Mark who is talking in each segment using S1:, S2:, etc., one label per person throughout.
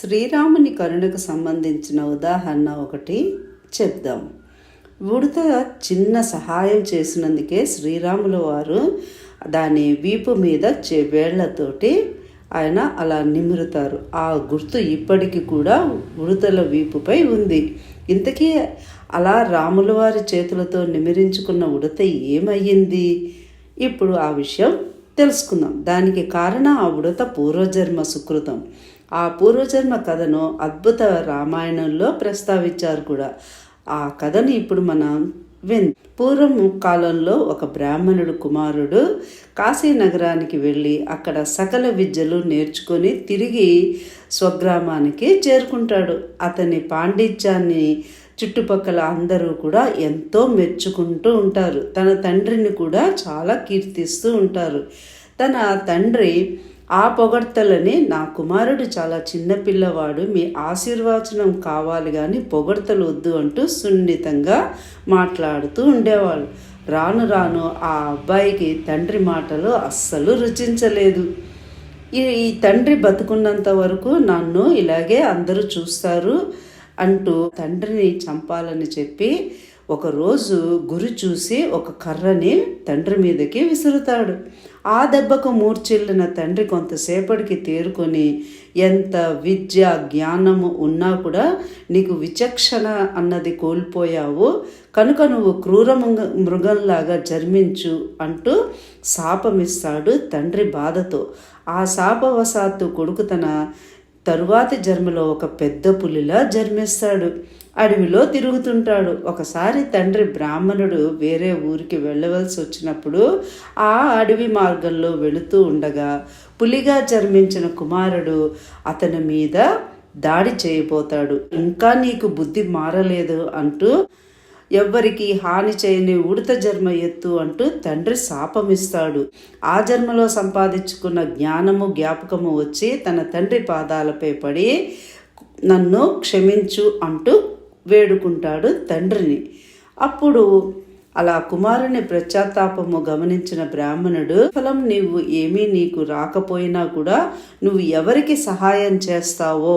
S1: శ్రీరాముని కరుణకు సంబంధించిన ఉదాహరణ ఒకటి చెప్దాం. ఉడత చిన్న సహాయం చేసినందుకే శ్రీరాముల వారు దాని వీపు మీద చే వేళ్ళతోటి ఆయన అలా నిమురుతారు. ఆ గుర్తు ఇప్పటికీ కూడా ఉడతల వీపుపై ఉంది. ఇంతకీ అలా రాముల వారి చేతులతో నిమిరించుకున్న ఉడత ఏమయ్యింది? ఇప్పుడు ఆ విషయం తెలుసుకుందాం. దానికి కారణం ఆ ఉడత పూర్వజన్మ సుకృతం. ఆ పూర్వజన్మ కథను అద్భుత రామాయణంలో ప్రస్తావించారు కూడా. ఆ కథను ఇప్పుడు మనం విన్ పూర్వం కాలంలో ఒక బ్రాహ్మణుడు కుమారుడు కాశీ నగరానికి వెళ్ళి అక్కడ సకల విద్యలు నేర్చుకొని తిరిగి స్వగ్రామానికి చేరుకుంటాడు. అతని పాండిత్యాన్ని చుట్టుపక్కల అందరూ కూడా ఎంతో మెచ్చుకుంటూ ఉంటారు. తన తండ్రిని కూడా చాలా కీర్తిస్తూ ఉంటారు. తన తండ్రి ఆ పొగడ్తలని నా కుమారుడు చాలా చిన్నపిల్లవాడు మీ ఆశీర్వచనం కావాలి కానీ పొగడ్తలు వద్దు అంటూ సున్నితంగా మాట్లాడుతూ ఉండేవాళ్ళు. రాను రాను ఆ అబ్బాయికి తండ్రి మాటలు అస్సలు రుచించలేదు. ఈ ఈ తండ్రి బతుకున్నంత వరకు నన్ను ఇలాగే అందరూ చూస్తారు అంటూ తండ్రిని చంపాలని చెప్పి ఒకరోజు గురి చూసి ఒక కర్రని తండ్రి మీదకి విసురుతాడు. ఆ దెబ్బకు మూర్చిల్లిన తండ్రి కొంతసేపటికి తేరుకొని ఎంత విద్య జ్ఞానము ఉన్నా కూడా నీకు విచక్షణ అన్నది కోల్పోయావు. కనుక నువ్వు క్రూర మృగంలాగా జన్మించు అంటూ శాపమిస్తాడు తండ్రి బాధతో. ఆ శాపవశాత్తు కొడుకు తన తరువాతి జన్మలో ఒక పెద్ద పులిలా జన్మిస్తాడు. అడవిలో తిరుగుతుంటాడు. ఒకసారి తండ్రి బ్రాహ్మణుడు వేరే ఊరికి వెళ్ళవలసి వచ్చినప్పుడు ఆ అడవి మార్గంలో వెళుతూ ఉండగా పులిగా జన్మించిన కుమారుడు అతని మీద దాడి చేయబోతాడు. ఇంకా నీకు బుద్ధి మారలేదు అంటూ ఎవ్వరికి హాని చేయని ఉడత జన్మ ఎత్తు అంటూ తండ్రి శాపమిస్తాడు. ఆ జన్మలో సంపాదించుకున్న జ్ఞానము జ్ఞాపకము వచ్చి తన తండ్రి పాదాలపై పడి నన్ను క్షమించు అంటూ వేడుకుంటాడు తండ్రిని. అప్పుడు అలా కుమారుని ప్రత్యాతాపము గమనించిన బ్రాహ్మణుడు ఫలం నీవు ఏమీ నీకు రాకపోయినా కూడా నువ్వు ఎవరికి సహాయం చేస్తావో?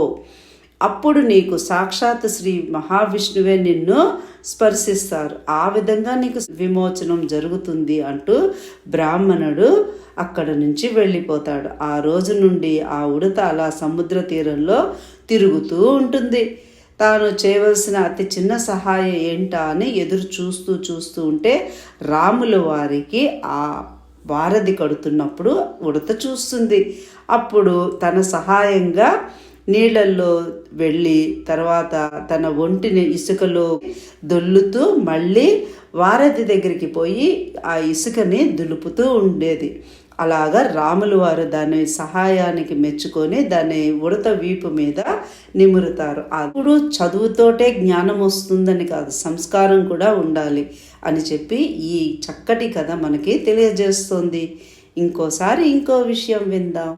S1: అప్పుడు నీకు సాక్షాత్ శ్రీ మహావిష్ణువే నిన్ను స్పర్శిస్తారు. ఆ విధంగా నీకు విమోచనం జరుగుతుంది అంటూ బ్రాహ్మణుడు అక్కడ నుంచి వెళ్ళిపోతాడు. ఆ రోజు నుండి ఆ ఉడత అలా సముద్ర తీరంలో తిరుగుతూ ఉంటుంది. తాను చేయవలసిన అతి చిన్న సహాయం ఏంటా అని ఎదురు చూస్తూ చూస్తూ ఉంటే రాముల వారికి ఆ వారధి కడుతున్నప్పుడు ఉడత చూస్తుంది. అప్పుడు తన సహాయంగా నీళ్ళల్లో వెళ్ళి తర్వాత తన ఒంటిని ఇసుకలో దొల్లుతూ మళ్ళీ వారధి దగ్గరికి పోయి ఆ ఇసుకని దులుపుతూ ఉండేది. అలాగా రాములు వారు దాని సహాయానికి మెచ్చుకొని దాని ఉడత వీపు మీద నిమురుతారు. అప్పుడు చదువుతోటే జ్ఞానం వస్తుందని కాదు సంస్కారం కూడా ఉండాలి అని చెప్పి ఈ చక్కటి కథ మనకి తెలియజేస్తుంది. ఇంకోసారి ఇంకో విషయం విందాం.